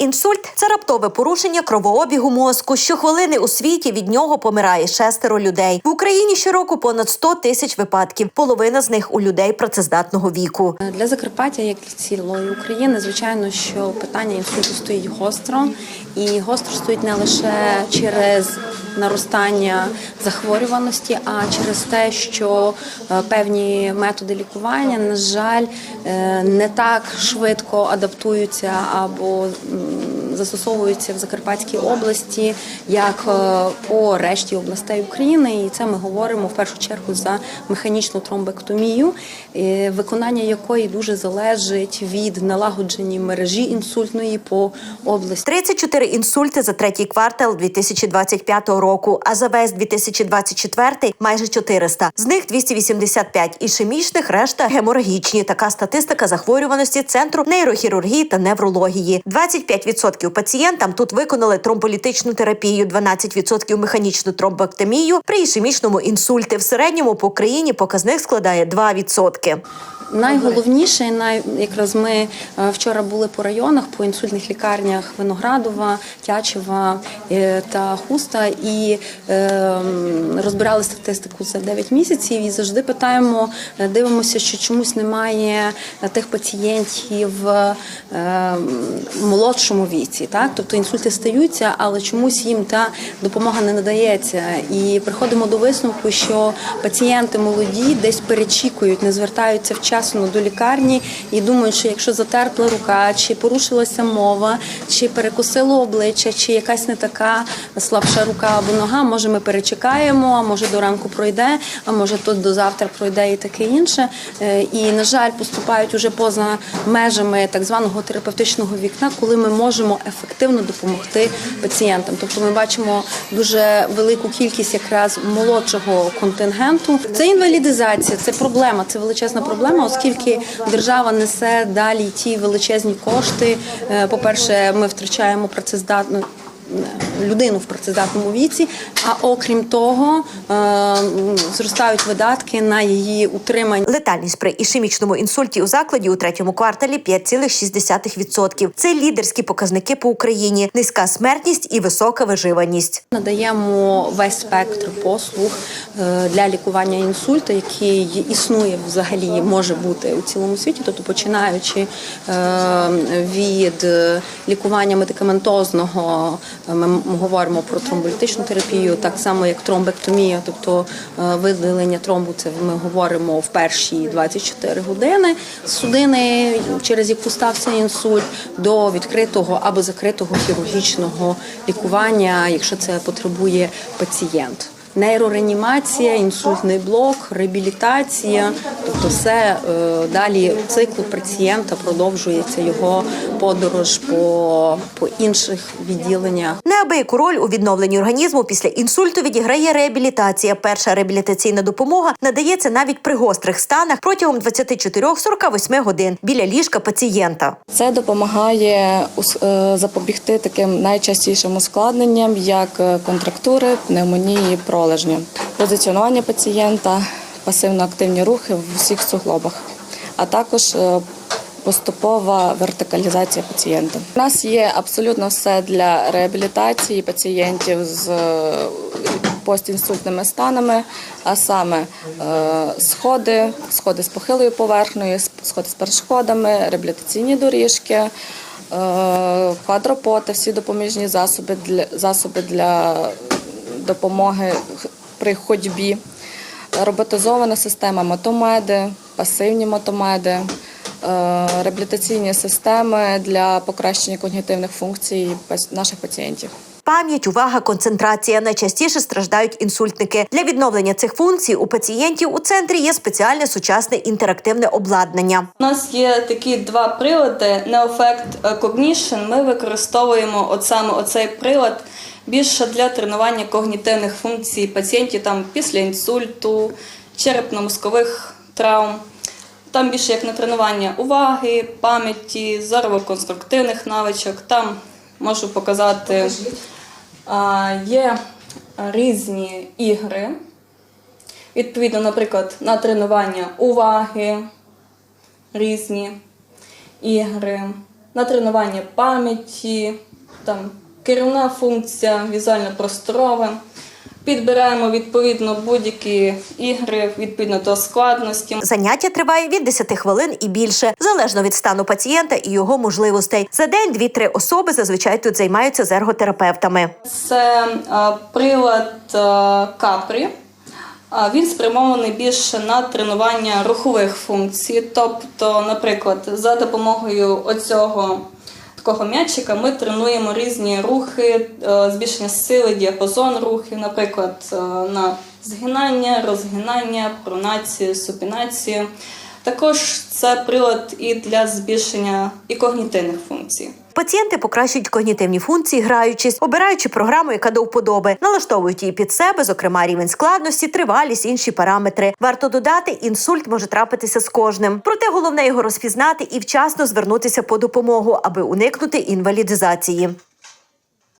Інсульт це раптове порушення кровообігу мозку. Щохвилини у світі від нього помирає шестеро людей. В Україні щороку понад 100 тисяч випадків. Половина з них у людей працездатного віку. Для Закарпаття, як для цілої України, звичайно, що питання інсульту стоїть гостро, і гостро стоїть не лише через наростання захворюваності, а через те, що е, певні методи лікування, на жаль, е, не так швидко адаптуються або застосовуються в Закарпатській області, як е, по решті областей України. І це ми говоримо в першу чергу за механічну тромбектомію, е, виконання якої дуже залежить від налагодження мережі інсультної по області. 34 інсульти за третій квартал 2025 року, а за весь 2024 – майже 400. З них 285 ішемічних, решта геморагічні. Така статистика захворюваності Центру нейрохірургії та неврології. 25% пацієнтам тут виконали тромболітичну терапію, 12% механічну тромбектомію при ішемічному інсульті. В середньому по країні показник складає 2%. Найголовніше, най якраз ми е, вчора були по районах, по інсультних лікарнях Виноградова, Тячева е, та Хуста і е, розбирали статистику за 9 місяців. І завжди питаємо, дивимося, що чомусь немає тих пацієнтів в молодшому віці. Так, тобто інсульти стаються, але чомусь їм та допомога не надається. І приходимо до висновку, що пацієнти молоді десь перечікують, не звертаються вчасно до лікарні і думають, що якщо затерпла рука, чи порушилася мова, чи перекусило обличчя, чи якась не така слабша рука або нога, може ми перечекаємо, а може до ранку пройде, а може тут до завтра пройде і таке інше. Е, І, на жаль, поступають уже поза межами так званого терапевтичного вікна, коли ми можемо ефективно допомогти пацієнтам. Тобто ми бачимо дуже велику кількість якраз молодшого контингенту. Це інвалідизація, це проблема, це величезна проблема, оскільки держава несе далі ті величезні кошти. Е, По-перше, ми втрачаємо працездатну людину в працездатному віці. А окрім того, е, зростають видатки на її утримання. Летальність при ішемічному інсульті у закладі у третьому кварталі 5,6%. Це лідерські показники по Україні, низька смертність і висока виживаність. Надаємо весь спектр послуг е, для лікування інсульту, який існує взагалі, може бути у цілому світі, тобто починаючи е, від лікування медикаментозного, ми говоримо про тромболітичну терапію, так само як тромбектомія, тобто е, видалення тромбу, це ми говоримо в перші 24 години судини, через яку стався інсульт, до відкритого або закритого хірургічного лікування, якщо це потребує пацієнт. Нейрореанімація, інсультний блок, реабілітація, тобто все е, далі цикл пацієнта продовжується його подорож по, по інших відділеннях. Неабияку роль у відновленні організму після інсульту відіграє реабілітація. Перша реабілітаційна допомога надається навіть при гострих станах протягом 24-48 годин біля ліжка пацієнта. Це допомагає е, запобігти таким найчастішим ускладненням, як е, контрактури, пневмонії, пролежні, позиціонування пацієнта, пасивно-активні рухи в усіх суглобах, а також е, поступова вертикалізація пацієнта. У нас є абсолютно все для реабілітації пацієнтів з е, постінсультними станами, а саме е, сходи, сходи з похилою поверхнею, сходи з перешкодами, реабілітаційні доріжки, квадропоти, всі допоміжні засоби для, засоби для допомоги при ходьбі, роботизована система мотомеди, пасивні мотомеди, е, реабілітаційні системи для покращення когнітивних функцій наших пацієнтів. Пам'ять, увага, концентрація найчастіше страждають інсультники. Для відновлення цих функцій у пацієнтів у центрі є спеціальне сучасне інтерактивне обладнання. У нас є такі два прилади Neofect Cognition. Ми використовуємо от саме оцей прилад більше для тренування когнітивних функцій пацієнтів там після інсульту, черепно-мозкових травм. Там більше як на тренування уваги, пам'яті, зорово-конструктивних навичок. Там можу показати є різні ігри. Відповідно, наприклад, на тренування уваги, різні ігри. на тренування пам'яті, там керівна функція, візуально-просторова. Підбираємо відповідно будь-які ігри відповідно до складності. Заняття триває від 10 хвилин і більше, залежно від стану пацієнта і його можливостей. За день дві-три особи зазвичай тут займаються з ерготерапевтами. Це е, прилад е, капрі. А Він спрямований більше на тренування рухових функцій. Тобто, наприклад, за допомогою оцього такого м'ячика ми тренуємо різні рухи, е, збільшення сили, діапазон рухів, наприклад, е, на згинання, розгинання, пронацію, супінацію. Також це прилад і для збільшення і когнітивних функцій. Пацієнти покращують когнітивні функції, граючись, обираючи програму, яка до вподоби, налаштовують її під себе, зокрема рівень складності, тривалість, інші параметри. Варто додати, інсульт може трапитися з кожним. Проте головне його розпізнати і вчасно звернутися по допомогу, аби уникнути інвалідизації.